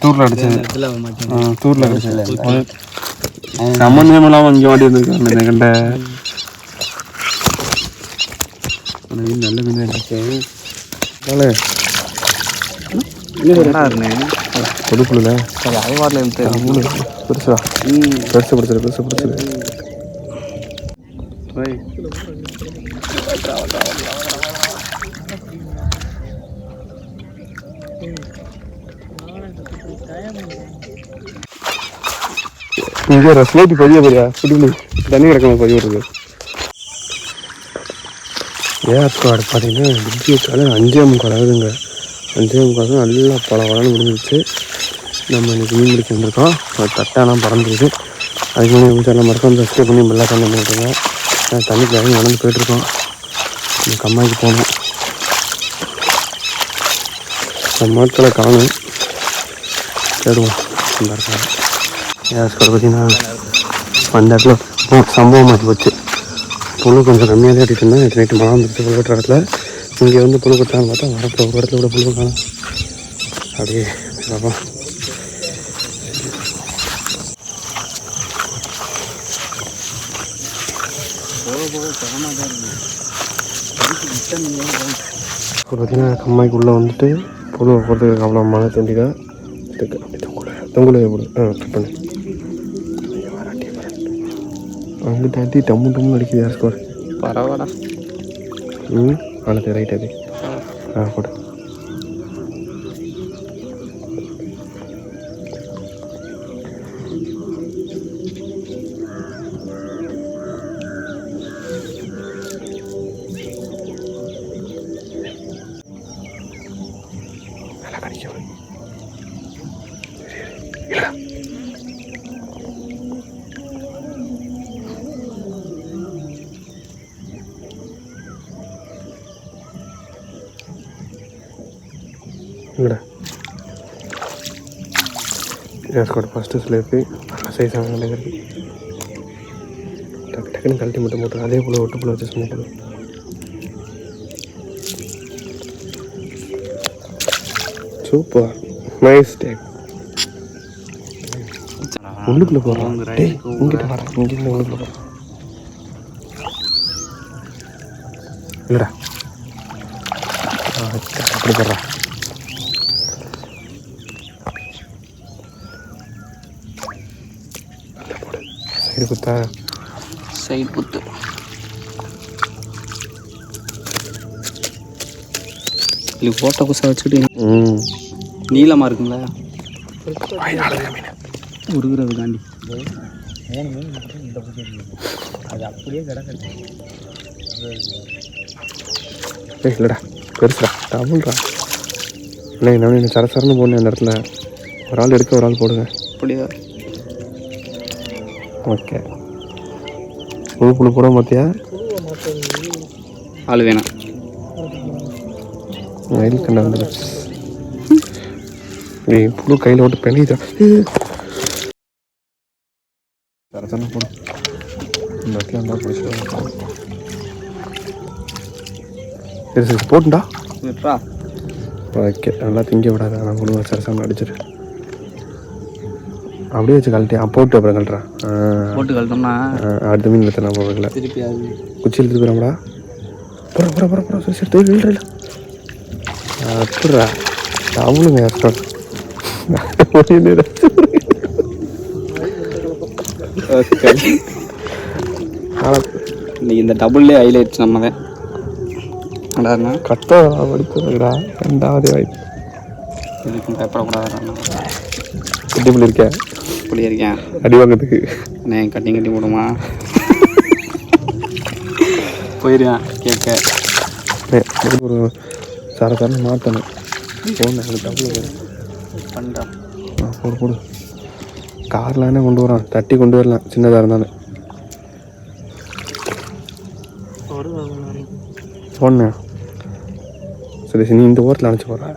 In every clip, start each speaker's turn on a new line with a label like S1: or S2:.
S1: தூரில் அடிச்சது தூரில் அடிச்சது சம்மந்தம் இல்லாமல் இங்கே மாட்டி வந்துருக்காங்க மீன் நல்ல மீன் அடிச்சு
S2: என்னடா இருந்தேன்
S1: கொடுப்புல
S2: சரி அது வரல எனக்கு தெரியும்
S1: பெருசா. பெருசு பிடிச்சது பெருசு பிடிச்சது இங்கே ஒரு ஸ்லேட்டி பதிய போறியா? சுடுமி தண்ணி கிடக்கணும் பதிய விடுறது. ஏற்காடு பார்த்தீங்கன்னா வித்திய காலம் அஞ்சே முக்கால் ஆகுதுங்க. அஞ்சே முக்கால் நல்லா பல வளர்ந்து முடிஞ்சிருச்சு நம்ம இன்றைக்கி மீன் பிடிக்க வந்திருக்கோம். அது தட்டாலாம் பறந்துருக்கு அதுக்கு முன்னாடி கொஞ்சம் மறக்காம சப்ஸ்கிரைப் பண்ணி நல்லா கண்டு பண்ணிட்டுருங்க நான் தண்ணிக்கு நடந்து போயிட்டுருக்கோம். இந்த கம்மாய்க்கு போகணும் நம்ம ஆட்களை காணும் தேடுவோம். இந்த இருக்காங்க ஏஆர் பார்த்தீங்கன்னா அந்த இடத்துல சம்பவம் ஆகி போச்சு. புழு கொஞ்சம் கம்மியாக தான் இருந்தேன் நேற்று நைட்டு மழை வந்துட்டு புழு இடத்துல. இங்கே வந்து புழு கொட்டான்னு பார்த்தா வரப்போ ஒரு இடத்துல கூட புழு காணும். அப்படியே பார்ப்போம் இப்போ பார்த்தீங்கன்னா கம்மாய்க்குள்ளே வந்துட்டு புழு போகிறதுக்கு அவ்வளோ மழை தண்டிதான். இருக்குது அப்படி தொங்குல தொங்குல எப்படி ஆ கட் பண்ணு. அங்கே தாட்டி டம்மு டம்மு அடிக்குது யார் ஸ்கோர்
S2: பரவாயில்ல.
S1: ம் அடுத்து ரைட் அது. ஆ போடு. ஏஸ்கோட ஃபஸ்ட்டு ஸ்லேப்பு நல்ல சைஸான நிலைகள் டக்கு டக்குன்னு கழட்டி மட்டும் போட்டு அதே போல் ஒட்டு போல் வச்சு சும்மா போடு சூப்பர் நைஸ் டேக் உள்ளுக்குள்ளே போகிறான் டேய் இங்கிட்ட வரேன் இங்கிருந்து உள்ளுக்குள்ளே போகிறான் இல்லைடா ஆ, அப்படி போடுறான் சைடு குத்தா.
S2: சைடு புத்து இது போட்ட குசா வச்சுட்டு
S1: ம்.
S2: நீளமாக இருக்குங்களா? உருகுறது காண்டி
S1: ஏய் இல்லைடா பெருசுடா டபுள்டா. இல்லை என்ன சரசரன்னு போடணும் அந்த இடத்துல. ஒரு ஆள் எடுக்க ஒரு ஆள் போடுங்க.
S2: அப்படியா?
S1: ஓகே புழு புழு போட பார்த்தியா?
S2: ஆள் வேணாம்
S1: மயில் கண்ணா வந்துடுச்சு ஏய் புழு கையில் விட்டு பெணிதா சரசரன்னு போடு. இந்த இடத்துல இருந்தால் பிடிச்சிட்டு சரி சரி போட்டுண்டா ஓகே நல்லா திங்க விடாத. நான் முழுவ சரசம் அடிச்சிரு அப்படியே வச்சு கழட்டி போட்டு அப்புறம் கழட்டுறேன்
S2: போட்டு கழட்டோம்னா
S1: அடுத்த மீன் நான் போகல
S2: திருப்பி அது.
S1: குச்சியில் திருப்பிடாமடா புற புற புற புற சரி சரி தொழில் இல்லை அப்படிடா அவளுங்க யார்
S2: இன்னைக்கு இந்த டபுள்லே ஹைலைட்ஸ் நம்ம தான் அடாண்ணா
S1: கத்த படிக்கிறா ரெண்டாவது வாய்ப்பு
S2: இதுக்கும் பயப்படக்கூடாது
S1: கட்டிப்பில் இருக்கேன்
S2: இருக்கேன்
S1: அடி வாங்கிறதுக்கு.
S2: அண்ணே கட்டி கட்டி போடுமா? போயிருவேன் கேட்க.
S1: ஒரு சர சரன்னு மாற்றணும் போன எனக்கு டபுள் வரும்
S2: பண்ணுறேன்
S1: ஆ, போடு போடு. கார்லானே கொண்டு வரான்? தட்டி கொண்டு வரலாம் சின்னதாக இருந்தாலும். போன சரி சரி நீ இந்த ஓரத்தில் அனுப்பிச்சு போடுற.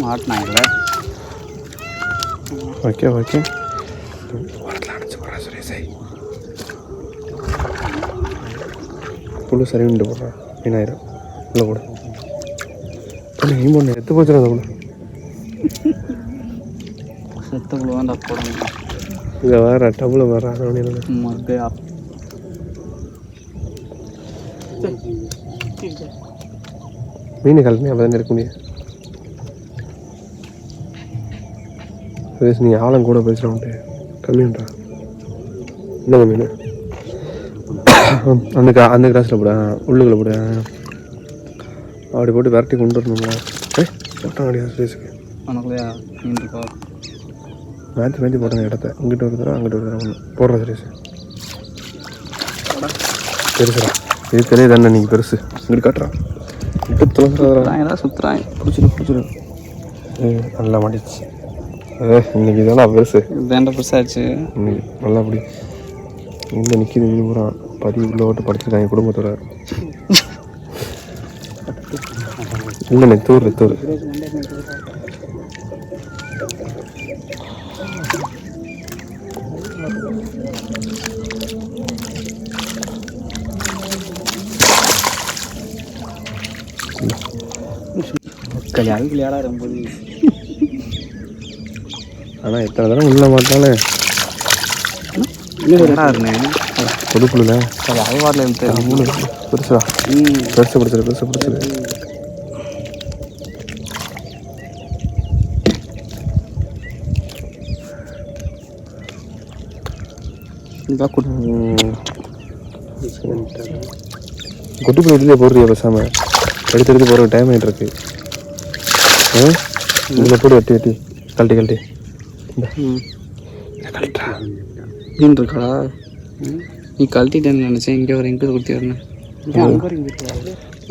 S2: மாட்டினாங்கல்ல
S1: ஓகே ஓகே. போடுற புழு சரி உண்டு போடுறான் வீணாயிரம். இல்லை போடு. நீ பொண்ணு எத்து போச்சுடா அந்த பொண்ணு
S2: செத்த புழு வேண்டா போடணும்.
S1: இங்கே வேற டபுள் வேற மீன் கலந்து அப்போ தான் இருக்க முடியும். சுரேஷ் நீ ஆழம் கூட பேசுகிறவன்ட்டு கம்மின்றா என்னங்க மீன் அந்த கா அந்த கிராஸில் போட உள்ளுக்குள்ள போட அப்படி போட்டு விரட்டி கொண்டு வரணும்ல. ஏ போட்டான் கிடையாது சுரேஷுக்கு மேட்ச் மேட்ச் போட்டாங்க இடத்த. இங்கிட்ட ஒரு தடவை அங்கிட்ட ஒரு தடவை ஒன்று போடுற சுரேஷ் பெருசுடா. இது தெரிய தானே நீங்கள் பெருசு. இங்கிட்டு தொலைஞ்சிடாதா
S2: சுத்துறான் ஏதாவது சுத்துறான்.
S1: பிடிச்சிரு பிடிச்சிரு. நல்லா மாட்டிச்சு ஏ இன்னைக்கு இதெல்லாம் பெருசு.
S2: வேண்ட பெருசாச்சு.
S1: நல்லா அப்படி இங்கே நிற்கிது மீன் பூரா? பதிவு உள்ள ஓட்டு படிச்சிருக்காங்க குடும்பத்தோட. இல்லை நெத்தூர் நெத்தூர்
S2: கல்யாணம் விளையாடா ரொம்ப
S1: ஆனால் எத்தனை தடவை உள்ள
S2: இருந்து
S1: மூணு பெருசா பெருசு பிடிச்சிரு பெருசு பிடிச்சிரு
S2: இதான் கொடு.
S1: குட்டி இதுலேயே போடுறியா பேசாம? எடுத்து எடுத்து போகிற டைம் ஆகிட்டு இருக்கு. இதில் போடு வெட்டி வெட்டி. கழட்டி கழட்டி.
S2: மீன் நீ கழட்டிட்டேன்னு நினச்சேன். இங்கே ஒரு எங்கே கொடுத்தி வரணும்.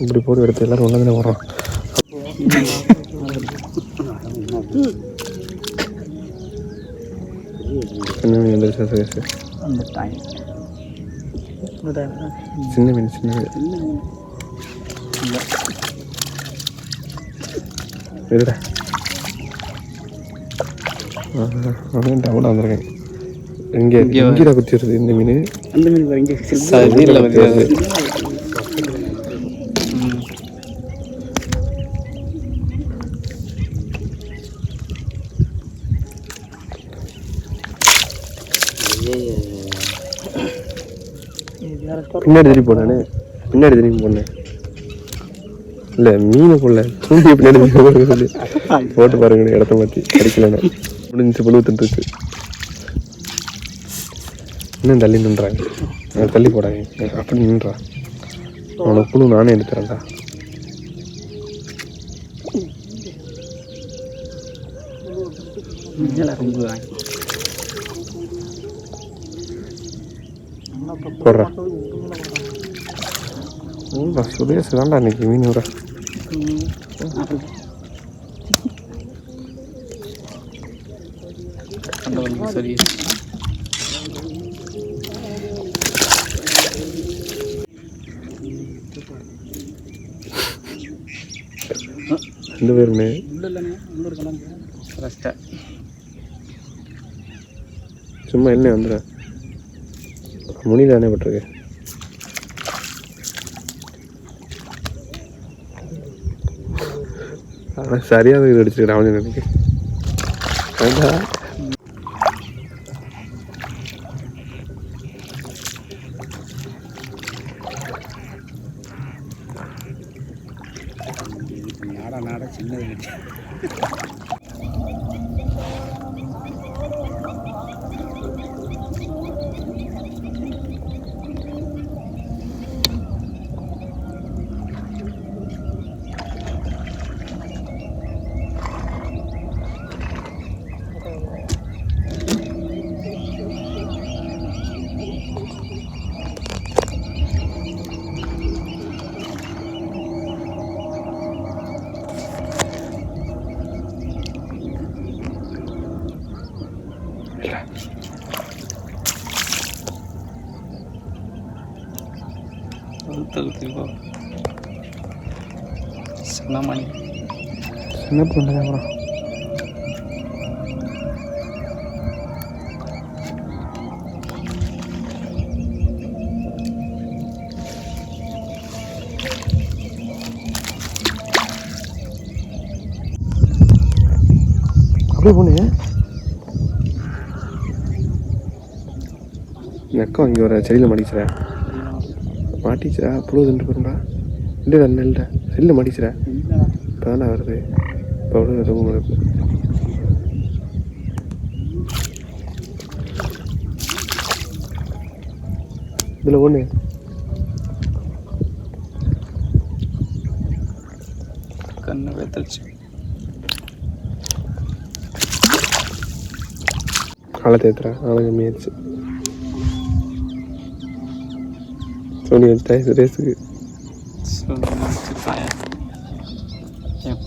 S1: இப்படி போட்டு எடுத்து எல்லாரும் ஒன்றா தானே வரோம் சின்ன மீன் சின்ன மீன். சின்ன மீன். இருடா. அவன் டவுன் வந்திருக்கேன் இங்கே
S2: இங்கே
S1: குத்தி வருது இந்த மீன்
S2: அந்த மீன் வரீங்க சரியில் வந்து
S1: பின்னாடி திரும்பி போனானே பின்னாடி திரும்பி போனேன் இல்லை மீனை போடல தூண்டி பின்னாடி சொல்லி போட்டு பாருங்க இடத்த மாற்றி கிடைக்கலண்ணா முடிஞ்சு புழுவத்துட்டு இருக்கு இன்னும் தள்ளி நின்றாங்க. அஹ் தள்ளி போடாங்க அப்படி நின்றா. அவனை புழு நானே எடுத்துறேன்டா போடுறேன் ஊடா சுரேஷ் தான்டா இன்னைக்கு மீன் விட
S2: சரி
S1: ரெண்டு பேருமே. சும்மா என்ன வந்துட முனி தானே பட்டிருக்கு ஆனால் சரியாக இது அடிச்சிருக்கேன் அவன் எனக்கு வேண்டாம்.
S2: மணி
S1: என்ன பண்ணுறது அப்புறம். அப்படியே போனே எக்கம் இங்கே ஒரு செடியில் மாட்டிச்சுறேன் மாட்டிச்சுறா புழு தின்று போயிருந்தா இல்லை நல்ல செல்லில் மாட்டிச்சுறேன் இப்போ தானே வருது? இப்போ அவ்வளோ எதுவும் இருக்கு. இதில் ஒன்று
S2: கண்ணு வெத்துருச்சு
S1: ஆளை தேத்துறா ஆளை கம்மியாயிருச்சு சோனி வச்சா ரேஸுக்கு.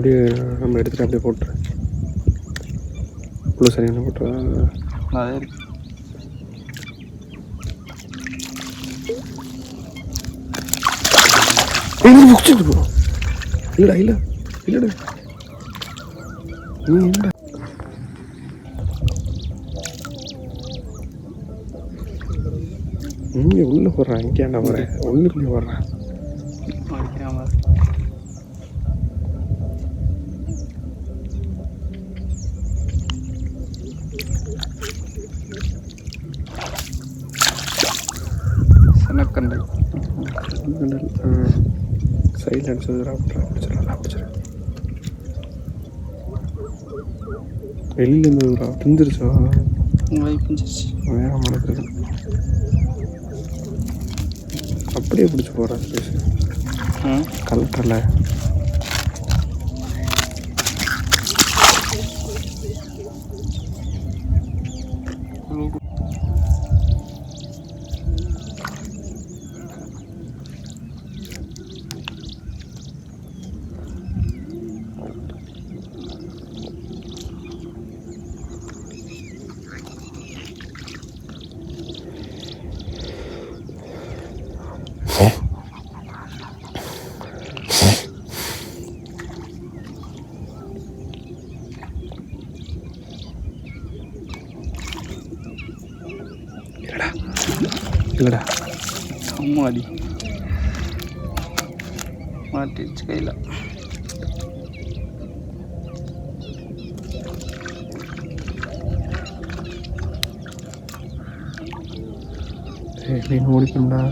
S1: அப்படியே நம்ம எடுத்துகிட்டு அப்படியே போட்டுரு. இவ்வளோ சரியான போட்டுறா
S2: அதே இருக்கு
S1: ஏய் முடிச்சுட்டு போ. இல்லைடா இல்லை. இல்லைடா. நீ என்னடா இங்கே உள்ளே போடுறான் இங்கே என்ன போகிறேன் உள்ளுக்குள்ளே போடுறான் வெளியில இருந்ததுடா பிஞ்சிருச்சா?
S2: வைப்பிஞ்சிருச்சு
S1: வேகம் நடக்குது அப்படியே பிடிச்சி போகிறா ஸ்பேஸ்
S2: ம்
S1: கலக்கல இல்லைடா
S2: அம்மா அடி மாட்டிடுச்சு கையில்
S1: ஏய் மீன் ஓடிக்கணும்டா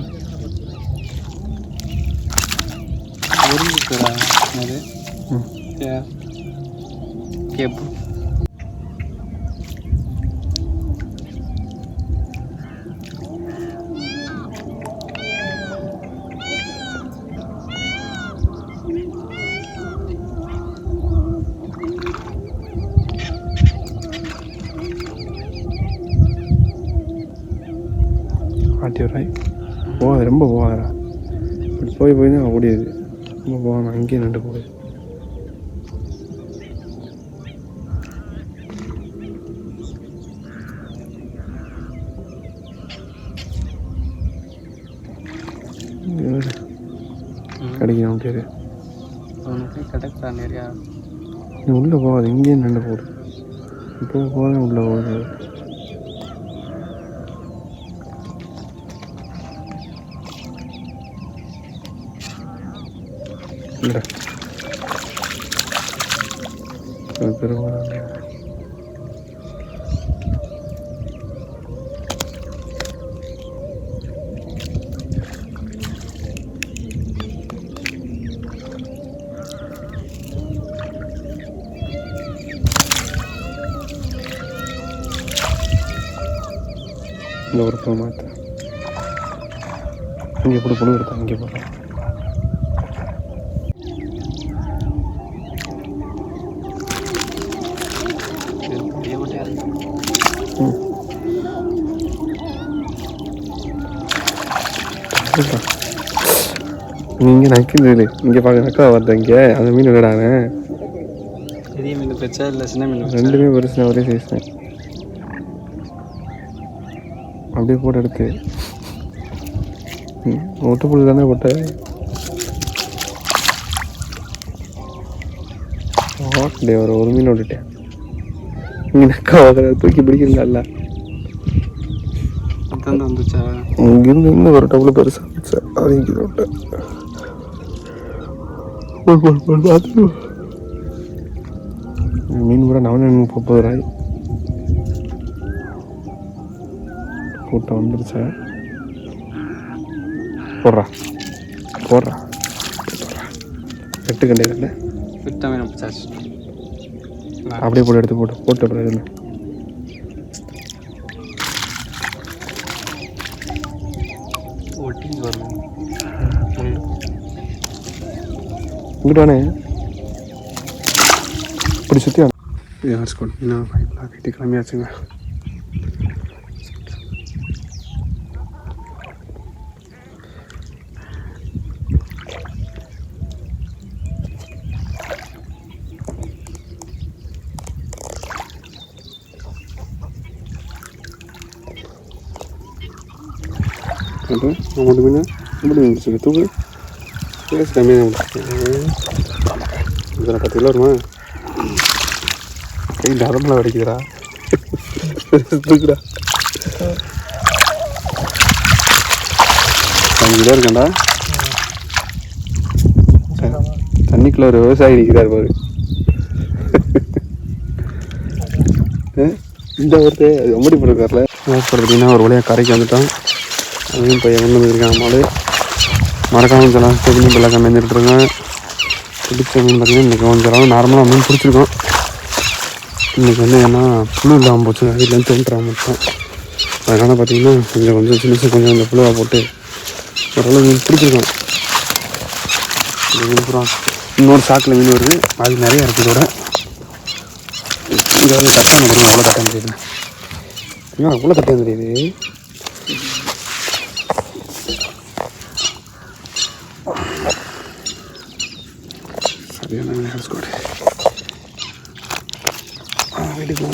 S2: ஒருங்குக்குடா அது
S1: ம்
S2: ஏ கேப்பு
S1: ஆட்டி விட்றேன் போகாது ரொம்ப போகாதடா. இப்படி போய் போய் தான் ஓடிடுது. ரொம்ப போகாம அங்கேயே நின்று போகுது. கிடைக்கும்
S2: அவனுக்கு கிடைக்கிறா நிறையா.
S1: உள்ளே போகாது. இங்கேயே நின்று போகுது இப்போ போகாத உள்ளே போகுது. அது பெருமாள் இந்த ஒரு மாற்ற இங்கே எப்படி புழு இருக்கா இங்கே போகிறோம் நீங்கள் நக்குது இங்கே பார்க்க நக்கா வருது இங்கே. அந்த மீன் விடானே
S2: பெரிய மீன் பெருசா இல்லை சின்ன மீன்
S1: ரெண்டுமே பெருசு ஒரே சைஸ் தான். அப்படியே போட்டு எடுத்து. ம், ஒட்டுப்புழு தானே போட்ட? ஓட்டே ஒரு ஒரு மீன் விட்டுட்டேன் இங்கே நக்கா வாக்குற தூக்கி
S2: வந்துச்சா?
S1: இங்கிருந்து இன்னும் ஒரு டபுள் பெருசாக இருந்துச்சு அது இங்கே விட்டேன். போய், போய், போய், பார்த்து. மீன் கூட நவன முப்பது ரூபாய் கூட்டம் வந்துருச்சா. போடுறா. போடுறா. எட்டு கண்டே இல்லை அப்படியே போட்டு எடுத்து போட்டு போட்டு அப்புறம் இதில்
S2: ஒட்டி வரும்.
S1: இங்கிட்டு வானே இப்படி சுற்றி யார் ஸ்கூல் இன்னும் ஃபைவ்லாம் வீட்டுக்கு கிளம்பியாச்சுங்க அப்போ அமௌண்ட் மீன் அமௌண்ட் மீன் பிடிச்சிருக்கு தூக்கு பேச கம்மியாக இதில் பத்து கிலோ வருமா கை நரம்புல வடிக்குதுடா தூக்குடா அஞ்சு கிலோ இருக்கேன்டா தண்ணிக்குள்ள ஒரு விவசாயி இருக்கிறார் பாரு இந்த ஒருத்தர் அது அம்மடி போட்டிருக்காருல பார்த்தீங்கன்னா ஒரு வழியாக கரைக்கு வந்துட்டோம் அதையும் பையன் கொண்டு வந்துருக்கான் மாடு மறக்காமல் சில தெரிஞ்சு பிள்ளை கண்ணிருட்டுருங்க பிடிச்ச மீன் பார்த்தீங்கன்னா இன்றைக்கி கொஞ்சம் அளவு நார்மலாக மீன் பிடிச்சிருக்கோம். இன்றைக்கி வந்து ஏன்னா புழு இல்லாமல் போச்சு. வீட்டிலேருந்து தோன்றுறா மட்டும். அதனால் பார்த்தீங்கன்னா கொஞ்சம் கொஞ்சம் சின்ன சின்ன கொஞ்சம் இந்த புழுவாக போட்டு ஓரளவு மீன் பிடிச்சிருக்கோம். மீன் இன்னொரு சாக்கில் மீன் வருது. அது நிறைய இருக்குது இதோட. இங்கே வந்து தட்டாங்க தெரியும் அவ்வளோ தட்டாங்க தெரியுது ஏன் அவ்வளோ தட்டாங்க தெரியுது ஹேர் ஸ்குவாட் வீட்டுக்கு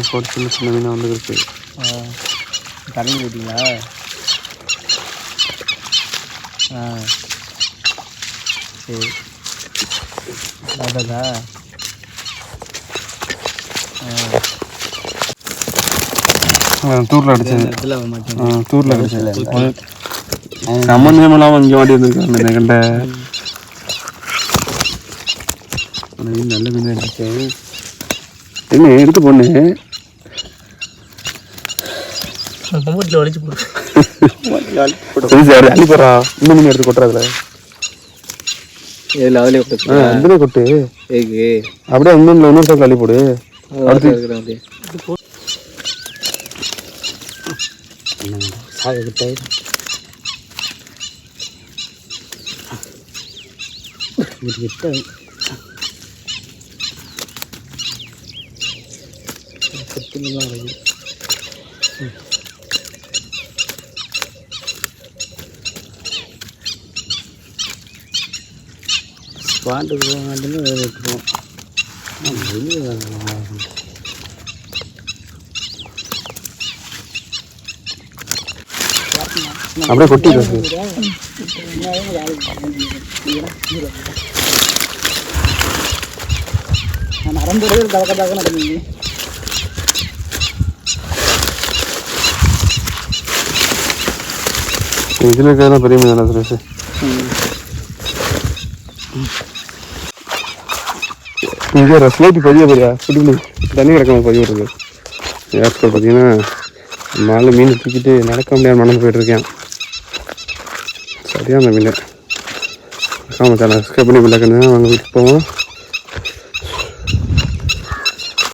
S1: ஸ்குவாட் சின்ன சின்ன மீனாக வந்து இருக்கு
S2: கரண்டி போயிட்டீங்களா ஆ சரி அதாதா
S1: தூரில் அடிச்சது தூரில் அடிச்சது சம்மந்தம் இல்லாமல் இங்கே மாட்டி வந்திருக்காங்க மீன் நல்ல மீன் இருந்துச்சு. என்ன எடுத்து பொண்ணு அள்ளி போடுறா. இன்னும் மீன் எடுத்து கொட்டுறதுல
S2: இதில் அதிலே
S1: கொட்டு.
S2: ஏக்கு
S1: அப்படியே இன்னொன்று இன்னொரு சாக்கு அள்ளி போடு.
S2: அடுத்து இருக்கிறேன் அப்படியே சாகுக்கிட்ட கிட்ட சத்துலாம் ஸ்பாட்டுக்கு போகாதுன்னு வேறு விட்டுருவோம் வெளியே
S1: அப்படியே கொட்டி பேசு
S2: நரம்பு தவக்க நடந்தீங்க
S1: இதில் இருக்கிறதெல்லாம் பெரிய மீன் தானே சுரேஷ் இங்கே ரஸ்லைட்டு பதிய போறியா சுடுமி தண்ணி கிடக்காம பதிய விடுறது ஏர்ஸ்கோல் பார்த்தீங்கன்னா மேலே மீன் தூக்கிட்டு நடக்க முடியாமல் நடந்து போயிட்டுருக்கேன் சரியான மீன் காம சேனல் சப்ஸ்கிரைப் பண்ணி பிள்ளைக்கணும் வாங்க வீட்டுக்கு போவோம்.